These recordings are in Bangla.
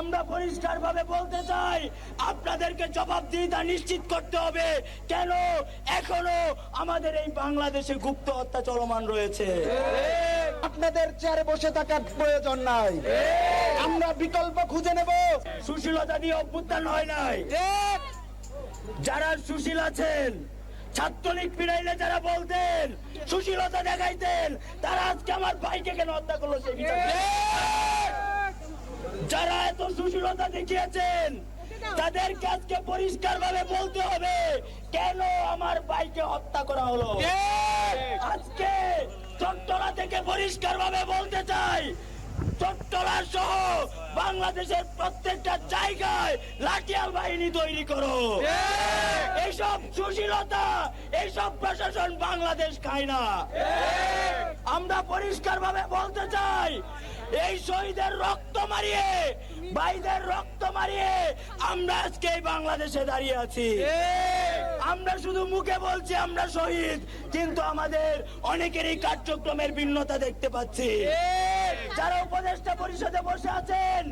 আমরা পরিষ্কার ভাবে বলতে চাই আপনাদেরকে জবাবদিহিতা নিশ্চিত করতে হবে। কেন? এখনও আমাদের এই বাংলাদেশে গুপ্ত হত্যা চলমান রয়েছে। আপনাদের চেয়ারে বসে থাকার প্রয়োজন নাই। আমরা বিকল্প খুঁজে নেব। সুশীলতা দিয়ে অভ্যুত্থান হয় নাই। যারা সুশীল আছেন ছাত্রলীগ ফিরাইলে যারা বলতেন সুশীলতা দেখাইতেন তারা আজকে আমার ভাইকে কেন হত্যা করল সে বিচার। যারা এত সুশীলতা দেখিয়েছেন তাদেরকে আজকে পরিষ্কার ভাবে বলতে হবে কেন আমার ভাইকে হত্যা করা হলো? আজকে চট্টলা থেকে পরিষ্কার ভাবে বলতে চাই চট্টলা সহ বাংলাদেশের প্রত্যেকটা জায়গায় লাঠিয়াল বাহিনী তৈরি করো। এইসব সুশীলতা এইসব প্রশাসন বাংলাদেশ খায় না। আমরা পরিষ্কার ভাবে বলতে চাই এই শহীদের রক্ত মারিয়ে ভাইদের রক্ত মারিয়ে আমরা আজকে এই বাংলাদেশে দাঁড়িয়ে আছি। আমরা শুধু মুখে বলছি আমরা শহীদ কিন্তু আমাদের অনেকেরই কার্যক্রমের ভিন্নতা দেখতে পাচ্ছি। যারা উপদেষ্টা পরিষদে বসে আছেন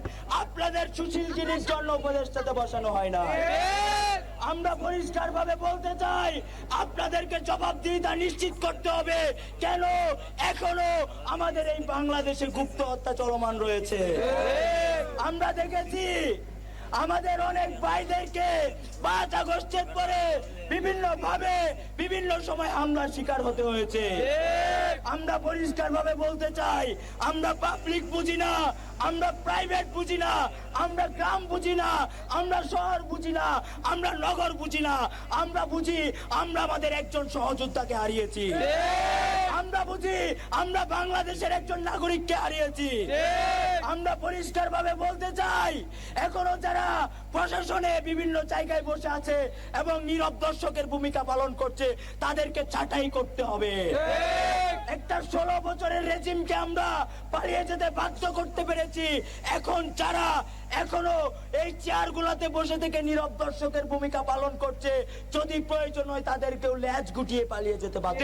আপনাদের সুশীল জিনিস জন্য উপদেষ্টাতে বসানো হয় না। আমরা পরিষ্কার ভাবে বলতে চাই, আপনাদেরকে জবাবদিহিতা নিশ্চিত করতে হবে। কেন? এখনও আমাদের এই বাংলাদেশে গুপ্ত হত্যা চলমান রয়েছে। আমরা দেখেছি, আমাদের অনেক ভাইদেরকে পাঁচ আগস্টের পরে বিভিন্ন ভাবে বিভিন্ন সময় হামলার শিকার হতে হয়েছে। আমরা পরিষ্কার ভাবে বলতে চাই আমরা পাবলিক বুঝি না আমরা প্রাইভেট বুঝি না আমরা গ্রাম বুঝি না আমরা শহর বুঝি না আমরা নগর বুঝি না আমরা বুঝি আমরা আমাদের একজন সহযোদ্ধাকে হারিয়েছি। আমরা বুঝি আমরা বাংলাদেশের একজন নাগরিককে হারিয়েছি। আমরা পরিষ্কার ভাবে বলতে চাই এখনও যারা প্রশাসনে বিভিন্ন জায়গায় বসে আছে এবং নীরব দর্শকের ভূমিকা পালন করছে তাদেরকে ছাঁটাই করতে হবে। একটা ষোলো বছরের রেজিমকে আমরা পালিয়ে যেতে বাধ্য করতে পেরেছি। এখন যারা এখনও এই চেয়ার গুলাতে বসে থেকে নীরব দর্শকের ভূমিকা পালন করছে, যদি প্রয়োজন হয় তাদেরকেও ল্যাজ গুটিয়ে পালিয়ে যেতে বাধ্য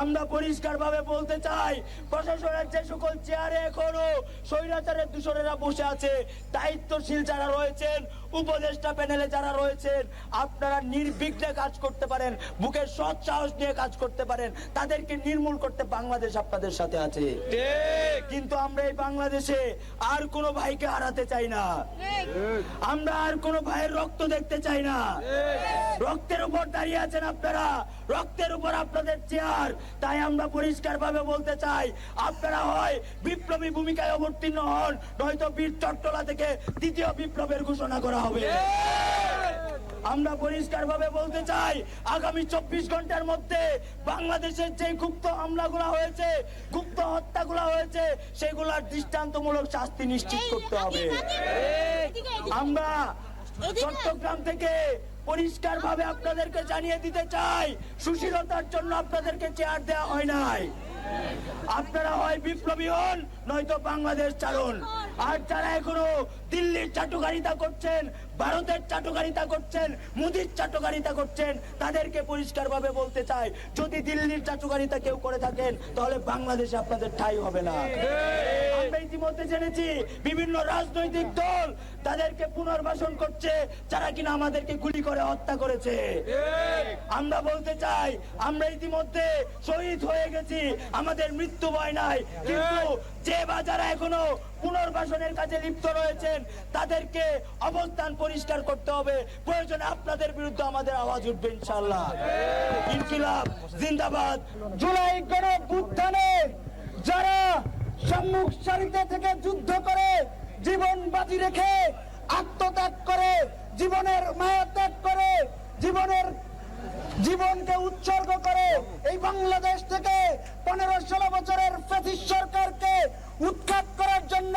আমরা পরিষ্কার ভাবে বলতে চাই প্রশাসনের যে সকল চেয়ারে এখনও স্বৈরাচারের দূষণেরা বসে আছে দায়িত্বশীল যারা রয়েছেন উপদেষ্টা প্যানেলে যারা রয়েছেন আপনারা নির্বিঘ্নে কাজ করতে পারেন বুকের সৎ সাহস নিয়ে কাজ করতে পারেন তাদেরকে নির্মূল করতে বাংলাদেশ আপনাদের সাথে আছে। কিন্তু আমরা এই বাংলাদেশে আর কোনো ভাইকে হারাতে চাই না। আমরা আর কোনো ভাইয়ের রক্ত দেখতে চাই না। রক্তের উপর দাঁড়িয়ে আছেন আপনারা। রক্তের উপর আপনাদের চেয়ার তাই আমরা পরিষ্কার ভাবে বলতে চাই আপনারা হয় বিপ্লবী ভূমিকায় অবতীর্ণ হন নয়তো বীর চট্টলা থেকে দ্বিতীয় বিপ্লবের ঘোষণা করা হবে। আমরা পরিষ্কার ভাবে বলতে চাই আগামী চব্বিশ ঘণ্টার মধ্যে বাংলাদেশের যে গুপ্ত হামলাগুলো হয়েছে গুপ্ত হত্যাগুলো হয়েছে সেগুলার দৃষ্টান্তমূলক শাস্তি নিশ্চিত করতে হবে। আমরা চট্টগ্রাম থেকে পরিষ্কার ভাবে আপনাদেরকে জানিয়ে দিতে চাই, সুশীলতার জন্য আপনাদেরকে চেয়ার দেওয়া হয় নাই। আপনারা হয় বিপ্লবী হন, নয়তো বাংলাদেশ চালন। আর যারা এখনও দিল্লির চাটুকারিতা করছেন, ভারতের চাটুকারিতা করছেন, মুদির চাটুকারিতা করছেন, তাদেরকে পরিষ্কার ভাবে বলতে চাই, যদি দিল্লির চাটুকারিতা কেউ করে থাকেন, তাহলে বাংলাদেশে আপনাদের ঠাই হবে না। আমরা ইতিমধ্যে জেনেছি বিভিন্ন রাজনৈতিক দল তাদেরকে পুনর্বাসন করছে যারা কিনা আমাদেরকে গুলি করে হত্যা করেছে। আমরা বলতে চাই আমরা ইতিমধ্যে শহীদ হয়ে গেছি আমাদের মৃত্যু ভয় নাই। কিন্তু যে বা যারা এখনও পুনর্বাসনের কাজে লিপ্ত রয়েছেন তাদেরকে অবস্থান পরিষ্কার করতে হবে। প্রয়োজনে আপনাদের বিরুদ্ধে আমাদের আওয়াজ উঠবে ইনশাল্লাহ ইনকিলাব জিন্দাবাদ। জুলাই গণভ্যুত্থানে যারা সম্মুখ সারিতে থেকে যুদ্ধ করে জীবন বাজি রেখে আত্মত্যাগ করে জীবনের মায়া ত্যাগ করে জীবনের জীবনকে উৎসর্গ করে এই বাংলাদেশ থেকে পনেরো ষোলো বছরের ফেসিস সরকারকে উৎখাত করার জন্য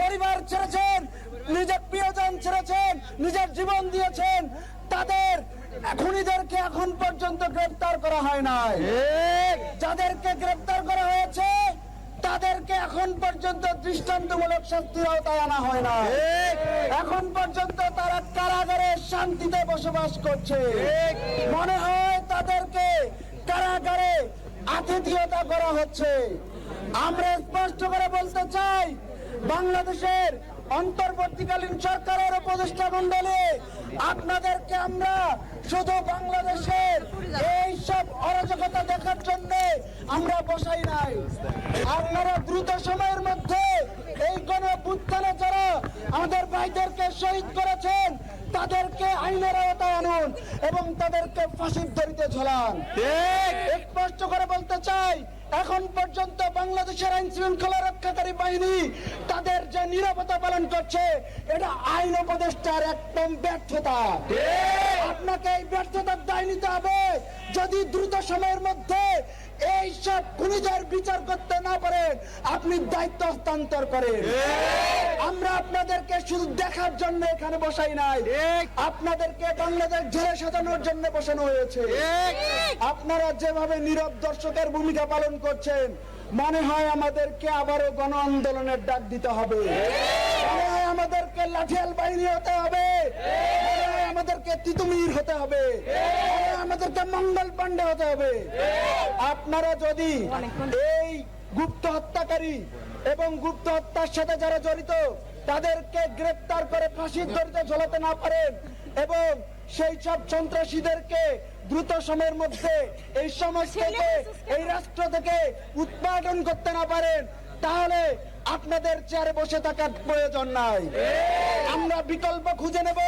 পরিবার ছেড়েছেন নিজের প্রিয়জন ছেড়েছেন নিজের জীবন দিয়েছেন। তাদের খুনিদেরকে এখন পর্যন্ত গ্রেফতার করা হয় নাই। যাদেরকে গ্রেফতার করা হয়েছে তাদেরকে এখন পর্যন্ত দৃষ্টান্তমূলক শাস্তির আওতায় আনা হয় না। এখন পর্যন্ত তারা কারাগারে শান্তিতে বসবাস করছে। মনে হয় তাদেরকে কারাগারে আতিথিয়তা করা হচ্ছে। আমরা স্পষ্ট করে বলতে চাই বাংলাদেশের অন্তর্বর্তীকালীন সরকারের উপদেষ্টা মন্ডলী আপনাদেরকে আমরা শুধু বাংলাদেশের এই সব অরাজকতা দেখার জন্য আমরা বসাই নাই। আপনারা দ্রুত সময়ের মধ্যে এই গণ যারা আমাদের ভাইদেরকে শহীদ করেছেন তাদেরকে আইনের আওতায় আনুন এবং তাদেরকে ফাঁসির দড়িতে ঝোলান। স্পষ্ট করে বলতে চাই এখন পর্যন্ত বাংলাদেশের আইন শৃঙ্খলা রক্ষাকারী বাহিনী তাদের যে নিরাপত্তা পালন করছে এটা আইন উপদেষ্টার একদম ব্যর্থতা। আপনাকে এই ব্যর্থতার দায় নিতে হবে। যদি দ্রুত সময়ের মধ্যে এই সব খুনিদের বিচার করতে না পারেন আপনি দায়িত্ব হস্তান্তর করেন। আমরা আপনাদেরকে শুধু দেখার জন্য এখানে বসাই নাই। আপনাদেরকে বাংলাদেশ জেলে সাজানোর জন্য বসানো হয়েছে। আপনারা যেভাবে নীরব দর্শকের ভূমিকা পালন করছেন মনে হয় আমাদেরকে আবারও গণ আন্দোলনের ডাক দিতে হবে। মনে হয় আমাদেরকে লাঠিয়াল বাহিনী হতে হবে। আমাদেরকে তিতুমির হতে হবে। আমাদেরকে মঙ্গল পান্ডে হতে হবে। আপনারা যদি এই গুপ্ত হত্যাকারী এবং গুপ্ত হত্যার সাথে যারা জড়িত তাদেরকে গ্রেপ্তার করে ফাঁসির দড়িতে ঝোলাতে না পারেন এবং সেই সব সন্ত্রাসীদেরকে দ্রুত সময়ের মধ্যে এই সমাজ থেকে এই রাষ্ট্র থেকে উৎপাদন করতে না পারেন তাহলে আপনাদের চেয়ারে বসে থাকার প্রয়োজন নাই। আমরা বিকল্প খুঁজে নেব।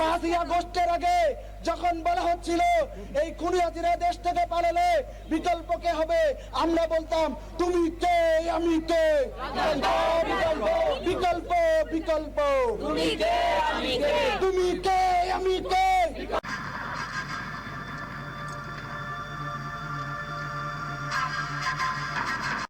পাঁচই আগস্টের আগে যখন বলা হচ্ছিল এই খুনিয়াতিরা দেশ থেকে পালালে বিকল্প কে হবে? আমরা বলতাম তুমি কে? আমি কে? বিকল্প বিকল্প বিকল্প। তুমি কে? আমি কে?